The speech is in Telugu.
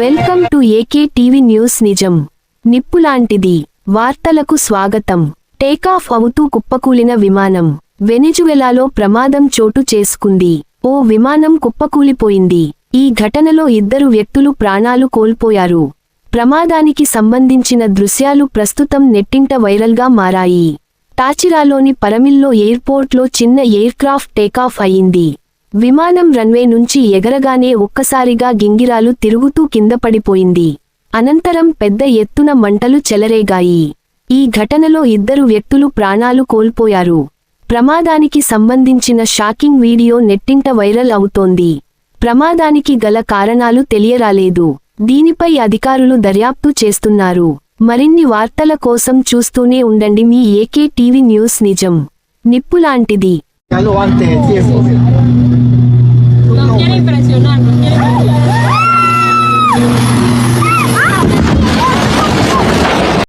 Welcome to AK TV news నిజం. నిప్పులాంటిది. వార్తలకు స్వాగతం. టేకాఫ్ అవుతూ కుప్పకూలిన విమానం. వెనిజువెలాలో ప్రమాదం చోటు చేసుకుంది. ఓ విమానం కుప్పకూలిపోయింది. ఈ ఘటనలో ఇద్దరు వ్యక్తులు ప్రాణాలు కోల్పోయారు. ప్రమాదానికి సంబంధించిన దృశ్యాలు ప్రస్తుతం నెట్టింట వైరల్గా మారాయి. టాచిరాలోని పరమిల్లో ఎయిర్పోర్ట్లో చిన్న ఎయిర్క్రాఫ్ట్ టేకాఫ్ అయింది విమానం రన్వే నుంచి ఎగరగానే ఒక్కసారిగా గింగిరాలు తిరుగుతూ కింద పడిపోయింది. అనంతరం పెద్ద ఎత్తున మంటలు చెలరేగాయి. ఈ ఘటనలో ఇద్దరు వ్యక్తులు ప్రాణాలు కోల్పోయారు. ప్రమాదానికి సంబంధించిన షాకింగ్ వీడియో నెట్టింట వైరల్ అవుతోంది. ప్రమాదానికి గల కారణాలు తెలియరాలేదు. దీనిపై అధికారులు దర్యాప్తు చేస్తున్నారు. మరిన్ని వార్తల కోసం చూస్తూనే ఉండండి మీ ఏకే టీవీ న్యూస్ నిజం. నిప్పులాంటిది. Ya lo antes, tiempo.